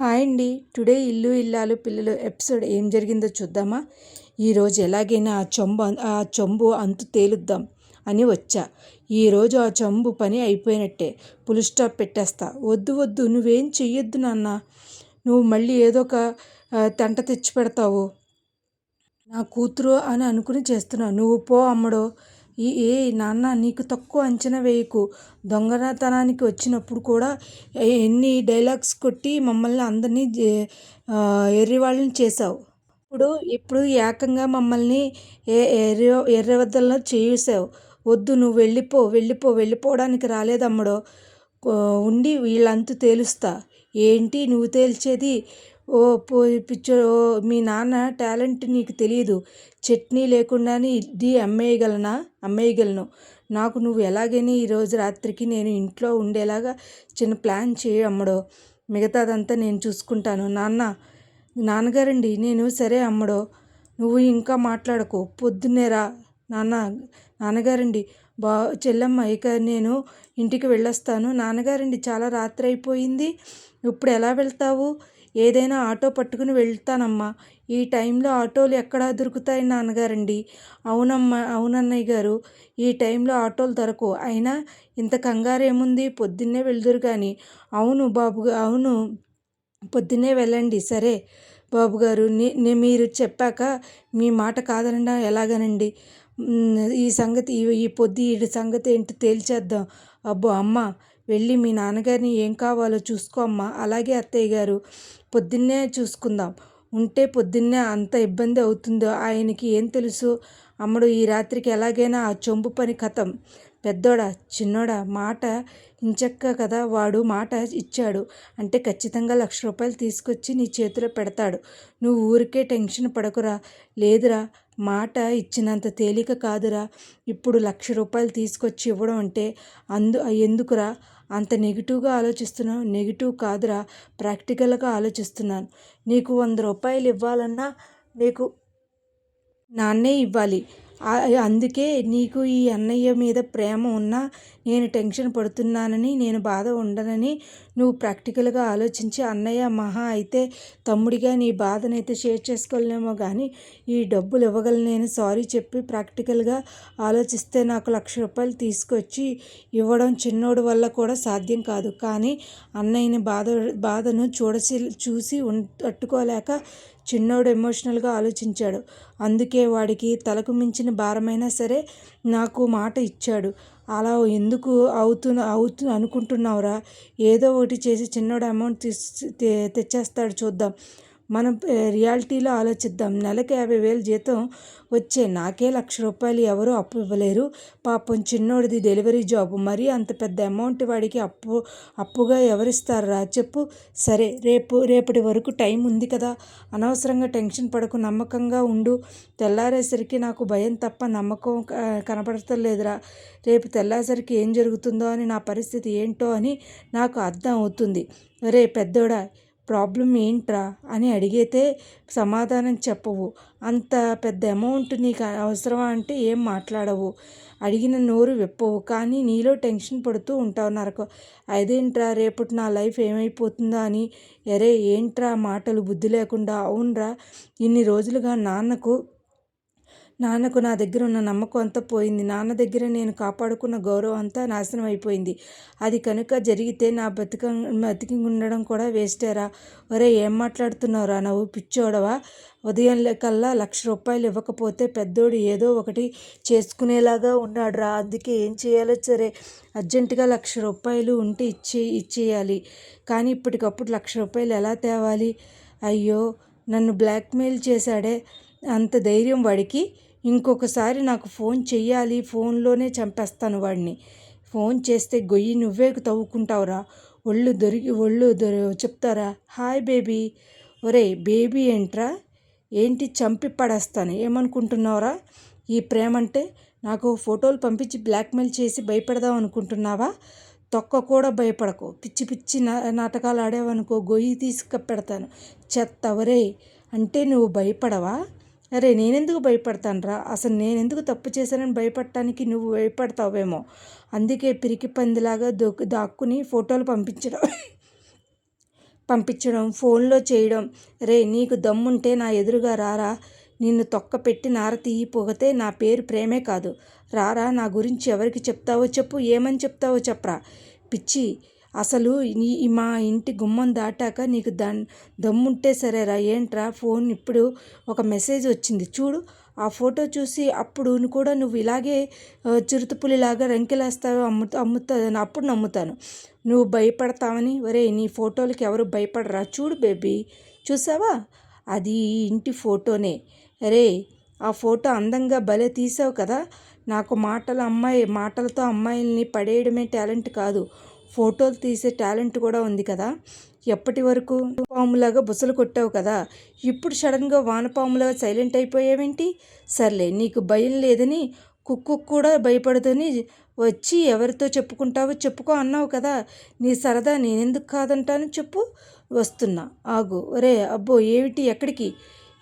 Hi అండి. Today ఇల్లు ఇల్లాలు పిల్లలు ఎపిసోడ్ ఏం జరిగిందో చూద్దామా? ఈరోజు ఎలాగైనా ఆ చొంబు ఆ చొంబు అంతు తేలుద్దాం అని వచ్చా. ఈరోజు ఆ చంబు పని అయిపోయినట్టే. పులు స్టాప్ పెట్టేస్తా. వద్దు వద్దు నువ్వేం చెయ్యొద్దు నాన్న. నువ్వు మళ్ళీ ఏదో ఒక తెంట తెచ్చి పెడతావు. నా కూతురు అని అనుకుని చేస్తున్నావు నువ్వు పో అమ్మడో. ఈ ఏ నాన్న నీకు తక్కువ అంచనా వేయకు. దొంగతనానికి వచ్చినప్పుడు కూడా ఎన్ని డైలాగ్స్ కొట్టి మమ్మల్ని అందరినీ ఎర్రివాళ్ళని చేసావు ఇప్పుడు ఇప్పుడు ఏకంగా మమ్మల్ని ఎర్ర ఎర్రవద్దల్లో చేసావు వద్దు నువ్వు వెళ్ళిపో వెళ్ళిపో వెళ్ళిపోవడానికి రాలేదమ్మడో. ఉండి వీళ్ళంతా తేలుస్తా. ఏంటి నువ్వు తేల్చేది? ఓ పో పిచ్చో మీ నాన్న టాలెంట్ నీకు తెలియదు చట్నీ లేకుండానే ఇది అమ్మేయగలనా? అమ్మేయగలను. నాకు నువ్వు ఎలాగైనా ఈరోజు రాత్రికి నేను ఇంట్లో ఉండేలాగా చిన్న ప్లాన్ చేయి అమ్మడో. మిగతాదంతా నేను చూసుకుంటాను. నాన్న నాన్నగారండి నేను సరే అమ్మడో. నువ్వు ఇంకా మాట్లాడకు. పొద్దున్నేరా నాన్న నాన్నగారండి. బా చెల్లమ్మ ఇక నేను ఇంటికి వెళ్ళొస్తాను. నాన్నగారండి చాలా రాత్రి అయిపోయింది. ఇప్పుడు ఎలా వెళ్తావు? ఏదైనా ఆటో పట్టుకుని వెళ్తానమ్మా. ఈ టైంలో ఆటోలు ఎక్కడ దొరుకుతాయి నాన్నగారండి? అవునమ్మా అవునన్నయ్య గారు. ఈ టైంలో ఆటోలు దొరకవు. అయినా ఇంత కంగారు ఏముంది పొద్దున్నే వెళ్దురు కానీ అవును బాబు అవును. పొద్దున్నే వెళ్ళండి. సరే బాబు గారు నే మీరు చెప్పాక మీ మాట కాదనడా ఎలాగనండి? ఈ సంగతి ఈ పొద్దు ఈ సంగతి ఏంటో తేల్చేద్దాం. అబ్బో అమ్మ వెళ్ళి మీ నాన్నగారిని ఏం కావాలో చూసుకో అమ్మా. అలాగే అత్తయ్య గారు పొద్దున్నే చూసుకుందాం. ఉంటే పొద్దున్నే అంత ఇబ్బంది అవుతుందో ఆయనకి ఏం తెలుసు? అమ్మడు ఈ రాత్రికి ఎలాగైనా ఆ చెంబు పని కథం పెద్దోడా చిన్నోడా మాట ఇంచక్క కదా వాడు మాట ఇచ్చాడు. అంటే ఖచ్చితంగా లక్ష రూపాయలు తీసుకొచ్చి నీ చేతిలో పెడతాడు. నువ్వు ఊరికే టెన్షన్ పడకురా. లేదురా మాట ఇచ్చినంత తేలిక కాదురా. ఇప్పుడు లక్ష రూపాయలు తీసుకొచ్చి ఇవ్వడం అంటే అందు ఎందుకురా? అంత నెగిటివ్గా ఆలోచిస్తున్నావు. నెగిటివ్ కాదురా. ప్రాక్టికల్గా ఆలోచిస్తున్నాను. నీకు వంద రూపాయలు ఇవ్వాలన్నా నీకు నాన్నే ఇవ్వాలి. అందుకే నీకు ఈ అన్నయ్య మీద ప్రేమ ఉన్నా నేను టెన్షన్ పడుతున్నానని నేను బాధ ఉండనని నువ్వు ప్రాక్టికల్గా ఆలోచించి అన్నయ్య మహా అయితే తమ్ముడిగా నీ బాధనైతే షేర్ చేసుకోలేమో కానీ ఈ డబ్బులు ఇవ్వగలనేను సారీ చెప్పి ప్రాక్టికల్గా ఆలోచిస్తే నాకు లక్ష రూపాయలు తీసుకొచ్చి ఇవ్వడం చిన్నోడు వల్ల కూడా సాధ్యం కాదు. కానీ అన్నయ్యని బాధ బాధను చూడసి చూసి తట్టుకోలేక చిన్నోడు ఎమోషనల్గా ఆలోచించాడు. అందుకే వాడికి తలకు మించిన భారమైనా సరే నాకు మాట ఇచ్చాడు. అలా ఎందుకు అవుతు అవుతు అనుకుంటున్నావురా? ఏదో ఒకటి చేసి చిన్నోడు అమౌంట్ తీసి తెచ్చేస్తాడు చూద్దాం. మనం రియాలిటీలో ఆలోచిద్దాం. నెలకు యాభై వేలు జీతం వచ్చే నాకే లక్ష రూపాయలు ఎవరు అప్పు ఇవ్వలేరు. పాపం చిన్నోడిది డెలివరీ జాబ్. మరీ అంత పెద్ద అమౌంట్ వాడికి అప్పు అప్పుగా ఎవరిస్తారా? చెప్పు. సరే రేపు రేపటి వరకు టైం ఉంది కదా. అనవసరంగా టెన్షన్ పడకు నమ్మకంగా ఉండు. తెల్లారేసరికి నాకు భయం తప్ప నమ్మకం కనపడతలేదురా. రేపు తెల్లారేసరికి ఏం జరుగుతుందో అని నా పరిస్థితి ఏంటో అని నాకు అర్థం అవుతుంది. రే పెద్దోడా ప్రాబ్లం ఏంట్రా అని అడిగితే సమాధానం చెప్పవు. అంత పెద్ద అమౌంట్ నీకు అవసరమా అంటే ఏం మాట్లాడవు. అడిగిన నోరు విప్పవు. కానీ నీలో టెన్షన్ పడుతూ ఉంటావు నరకు. అదేంట్రా రేపటి నా లైఫ్ ఏమైపోతుందా అని. ఎరే ఏంట్రా మాటలు బుద్ధి లేకుండా. అవునరా ఇన్ని రోజులుగా నాన్నకు నాన్నకు నా దగ్గర ఉన్న నమ్మకం అంతా పోయింది. నాన్న దగ్గర నేను కాపాడుకున్న గౌరవం అంతా నాశనం అయిపోయింది. అది కనుక జరిగితే నా బతిక బతికి ఉండడం కూడా వేస్టేరా? ఒరే ఏం మాట్లాడుతున్నావురా? నువ్వు పిచ్చోడవా? ఉదయం కల్లా లక్ష రూపాయలు ఇవ్వకపోతే పెద్దోడు ఏదో ఒకటి చేసుకునేలాగా ఉన్నాడురా. అందుకే ఏం చేయాలో సరే. అర్జెంటుగా లక్ష రూపాయలు ఉంటే ఇచ్చే ఇచ్చేయాలి. కానీ ఇప్పటికప్పుడు లక్ష రూపాయలు ఎలా తేవాలి? అయ్యో నన్ను బ్లాక్మెయిల్ చేశాడే. అంత ధైర్యం వాడికి. ఇంకొకసారి నాకు ఫోన్ చెయ్యాలి ఫోన్లోనే చంపేస్తాను వాడిని. ఫోన్ చేస్తే గొయ్యి నువ్వే తవ్వుకుంటావురా. ఒళ్ళు దొరికి ఒళ్ళు దొరి చెప్తారా? Hi baby. ఒరే బేబీ ఏంట్రా? ఏంటి చంపి పడేస్తాను? ఏమనుకుంటున్నావురా? ఈ ప్రేమ అంటే నాకు ఫోటోలు పంపించి బ్లాక్మెయిల్ చేసి భయపెడదాం అనుకుంటున్నావా? తొక్క కూడా భయపడకు. పిచ్చి పిచ్చి నాటకాలు ఆడేవనుకో గొయ్యి తీసుకు పెడతాను చెత్త ఒరే అంటే నువ్వు భయపడవా? అరే నేనెందుకు భయపడతానరా? అసలు నేనెందుకు తప్పు చేశానని భయపడటానికి నువ్వు భయపడతావేమో. అందుకే పిరికి పందిలాగా దొక్కు దాక్కుని ఫోటోలు పంపించడం. పంపించడం ఫోన్లో చేయడం. రే నీకు దమ్ముంటే నా ఎదురుగా రారా. నిన్ను తొక్క పెట్టి నార పొగితే నా పేరు ప్రేమే కాదు. రారా నా గురించి ఎవరికి చెప్తావో చెప్పు ఏమని చెప్తావో చెప్పరా. పిచ్చి అసలు నీ మా ఇంటి గుమ్మం దాటాక నీకు దన్ దమ్ముంటే సరేరా ఏంట్రా ఫోన్ ఇప్పుడు ఒక మెసేజ్ వచ్చింది చూడు. ఆ ఫోటో చూసి అప్పుడు కూడా నువ్వు ఇలాగే చిరుతపులిలాగా రంకెలేస్తావు అమ్ము అమ్ముతా అప్పుడు నమ్ముతాను. నువ్వు భయపడతావని ఒరే నీ ఫోటోలకి ఎవరు భయపడరా? చూడు బేబీ చూసావా? అది ఇంటి ఫోటోనే. అరే ఆ ఫోటో అందంగా భలే తీసావు కదా. నాకు మాటల అమ్మాయి మాటలతో అమ్మాయిల్ని పడేయడమే టాలెంట్ కాదు. ఫోటోలు తీసే టాలెంట్ కూడా ఉంది కదా. ఎప్పటి వరకు పాములాగా బుసలు కొట్టావు కదా. ఇప్పుడు సడన్గా వానపాములాగా సైలెంట్ అయిపోయావేంటి? సర్లే నీకు భయం లేదని కుక్కు కూడా భయపడదని వచ్చి ఎవరితో చెప్పుకుంటావో చెప్పుకో అన్నావు కదా. నీ సరదా నేనెందుకు కాదంటాను చెప్పు. వస్తున్నా. ఆగు. ఒరే అబ్బో ఏమిటి? ఎక్కడికి?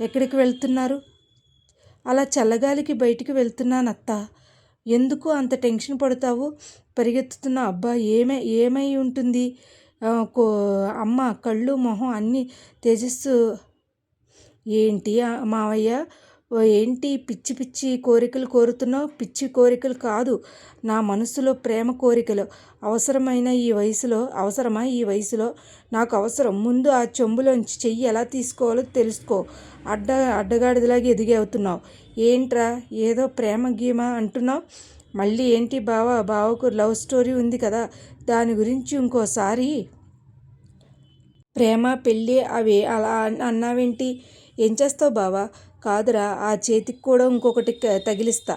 ఎక్కడికి వెళ్తున్నారు? అలా చల్లగాలికి బయటికి వెళ్తున్నాను అత్త ఎందుకు అంత టెన్షన్ పడతావు? పరిగెత్తుతున్న అబ్బా ఏమై ఏమై ఉంటుంది? కో అమ్మ కళ్ళు మొహం అన్నీ తేజస్సు. ఏంటి మావయ్య? ఏంటి పిచ్చి పిచ్చి కోరికలు కోరుతున్నావు? పిచ్చి కోరికలు కాదు. నా మనసులో ప్రేమ కోరికలు. అవసరమైన ఈ వయసులో అవసరమా ఈ వయసులో? నాకు అవసరం. ముందు ఆ చెంబులోంచి చెయ్యి ఎలా తీసుకోవాలో తెలుసుకో. అడ్డ అడ్డగాడిదలాగా ఎదిగే అవుతున్నావు. ఏంట్రా? ఏదో ప్రేమ గీమ అంటున్నావు? మళ్ళీ ఏంటి బావ? బావకు లవ్ స్టోరీ ఉంది కదా. దాని గురించి ఇంకోసారి ప్రేమ పెళ్ళి అవి అలా అన్నావేంటి? ఏం చేస్తావు బావా? కాదురా ఆ చేతికి కూడా ఇంకొకటి తగిలిస్తా.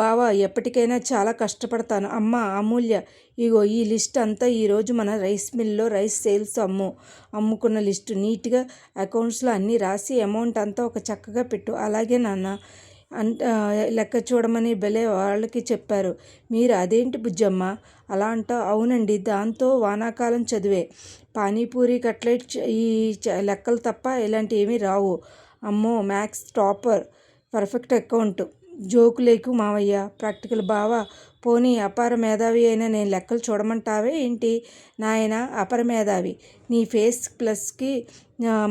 బావా ఎప్పటికైనా చాలా కష్టపడతాను. అమ్మ అమూల్య ఇగో ఈ లిస్ట్ అంతా ఈరోజు మన రైస్ మిల్లో రైస్ సేల్స్ అమ్ము. అమ్ముకున్న లిస్టు నీట్గా అకౌంట్స్లో అన్నీ రాసి అమౌంట్ అంతా ఒక చక్కగా పెట్టు. అలాగే నాన్న అంట లెక్క చూడమని భలే వాళ్ళకి చెప్పారు. మీరు అదేంటి బుజ్జమ్మ? అలా అంటా అవునండి దాంతో వానాకాలం చదివే. పానీపూరి కట్లెట్ ఈ లెక్కలు తప్ప ఇలాంటివి ఏమీ రావు. అమ్మో మ్యాథ్స్ టాపర్ పర్ఫెక్ట్ అకౌంట్. జోకులేకు మావయ్య ప్రాక్టికల్ బావా. పోనీ అపార మేధావి అయినా నేను లెక్కలు చూడమంటావే ఏంటి? నాయన అపర మేధావి. నీ ఫేస్ ప్లస్కి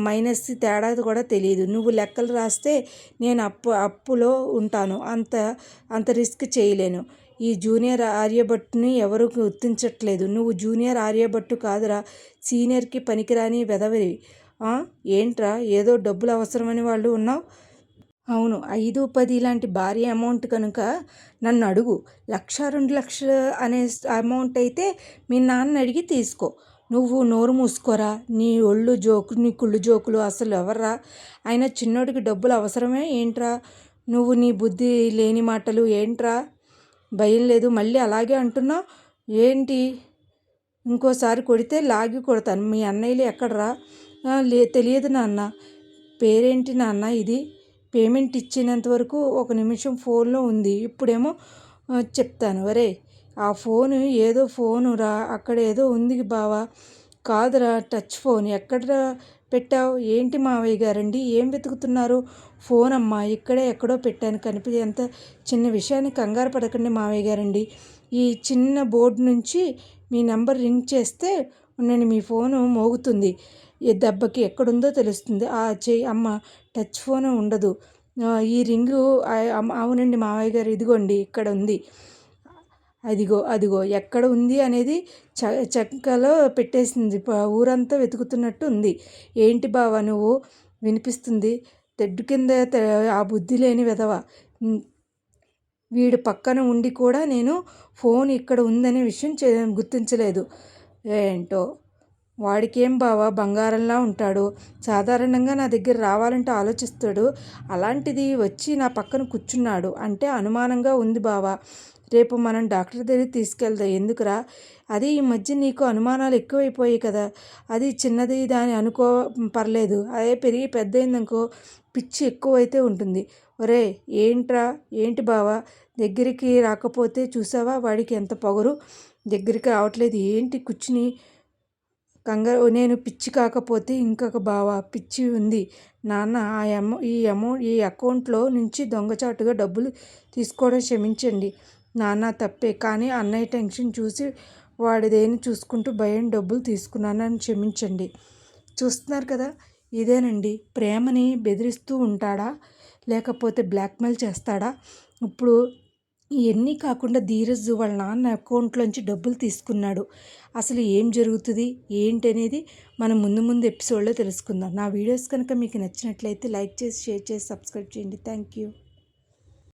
మైనస్ తేడా కూడా తెలియదు నువ్వు లెక్కలు రాస్తే నేను అప్పు అప్పులో ఉంటాను. అంత అంత రిస్క్ చేయలేను. ఈ జూనియర్ ఆర్యభట్టుని ఎవరు గుర్తించట్లేదు. నువ్వు జూనియర్ ఆర్యభట్టు కాదురా సీనియర్కి పనికిరాని వెదవరి ఏంట్రా ఏదో డబ్బులు అవసరమని వాళ్ళు ఉన్నావు? అవును ఐదు పది ఇలాంటి భారీ అమౌంట్ కనుక నన్ను అడుగు. లక్ష రెండు లక్షలు అనే అమౌంట్ అయితే మీ నాన్న అడిగి తీసుకో. నువ్వు నోరు మూసుకోరా? నీ ఒళ్ళు జోకు నీ కుళ్ళు జోకులు అసలు ఎవర్రా? అయినా చిన్నోడికి డబ్బులు అవసరమే ఏంట్రా? నువ్వు నీ బుద్ధి లేని మాటలు ఏంట్రా? భయం లేదు మళ్ళీ అలాగే అంటున్నావు ఏంటి? ఇంకోసారి కొడితే లాగి కొడతాను. మీ అన్నయ్యలు ఎక్కడరా? లే తెలియదు నాన్న. పేరేంటి నాన్న ఇది? పేమెంట్ ఇచ్చినంత వరకు ఒక నిమిషం ఫోన్లో ఉంది. ఇప్పుడేమో చెప్తాను. వరే ఆ ఫోను ఏదో ఫోను రా. అక్కడ ఏదో ఉంది బావా. కాదురా టచ్ ఫోన్. ఎక్కడ పెట్టావు? ఏంటి మావయ్య గారండి? ఏం వెతుకుతున్నారు? ఫోన్ అమ్మా ఇక్కడే ఎక్కడో పెట్టాను కనిపి ఎంత చిన్న విషయాన్ని కంగారు పడకండి మావయ్య గారండి. ఈ చిన్న బోర్డు నుంచి మీ నెంబర్ రింగ్ చేస్తే నేను మీ ఫోను మోగుతుంది. ఏ దెబ్బకి ఎక్కడుందో తెలుస్తుంది. ఆ చెయ్యి అమ్మ టచ్ ఫోన్ ఉండదు. ఈ రింగు అవునండి మావయ్య గారు ఇదిగోండి ఇక్కడ ఉంది. అదిగో అదిగో ఎక్కడ ఉంది అనేది చ చెక్కలో పెట్టేసింది. ఊరంతా వెతుకుతున్నట్టు ఉంది. ఏంటి బావ నువ్వు? వినిపిస్తుంది. తెడ్డు కింద ఆ బుద్ధి లేని విధవ. వీడు పక్కన ఉండి కూడా నేను ఫోన్ ఇక్కడ ఉందనే విషయం గుర్తించలేదు. ఏంటో? వాడికేం బావా? బంగారంలా ఉంటాడు. సాధారణంగా నా దగ్గర రావాలంటే ఆలోచిస్తాడు. అలాంటిది వచ్చి నా పక్కన కూర్చున్నాడు. అంటే అనుమానంగా ఉంది బావా. రేపు మనం డాక్టర్ దగ్గరికి తీసుకెళ్దాం. ఎందుకురా? అది ఈ మధ్య నీకు అనుమానాలు ఎక్కువైపోయాయి కదా. అది చిన్నది దాని అనుకో పర్లేదు. అదే పెరిగి పెద్ద అయిందనుకో పిచ్చి ఎక్కువైతే ఉంటుంది. ఒరే ఏంట్రా? ఏంటి బావా? దగ్గరికి రాకపోతే చూసావా? వాడికి ఎంత పొగరు? దగ్గరికి రావట్లేదు. ఏంటి కూర్చుని కంగారు. నేను పిచ్చి కాకపోతే ఇంకొక బావా. పిచ్చి ఉంది. నాన్న ఆ అమౌ ఈ అమౌంట్ ఈ అకౌంట్లో నుంచి దొంగచాటుగా డబ్బులు తీసుకోవడం క్షమించండి. నాన్న తప్పే. కానీ అన్నయ్య టెన్షన్ చూసి వాడిదేని చూసుకుంటూ భయం డబ్బులు తీసుకున్నానని క్షమించండి. చూస్తున్నారు కదా? ఇదేనండి. ప్రేమని బెదిరిస్తూ ఉంటాడా? లేకపోతే బ్లాక్మెయిల్ చేస్తాడా? ఇప్పుడు ఇవన్నీ కాకుండా ధీరజ్ వాళ్ళ నాన్న అకౌంట్లోంచి డబ్బులు తీసుకున్నాడు. అసలు ఏం జరుగుతుంది? ఏంటి అనేది మనం ముందు ముందు ఎపిసోడ్లో తెలుసుకుందాం. నా వీడియోస్ కనుక మీకు నచ్చినట్లయితే లైక్ చేసి షేర్ చేసి సబ్స్క్రైబ్ చేయండి. Thank you.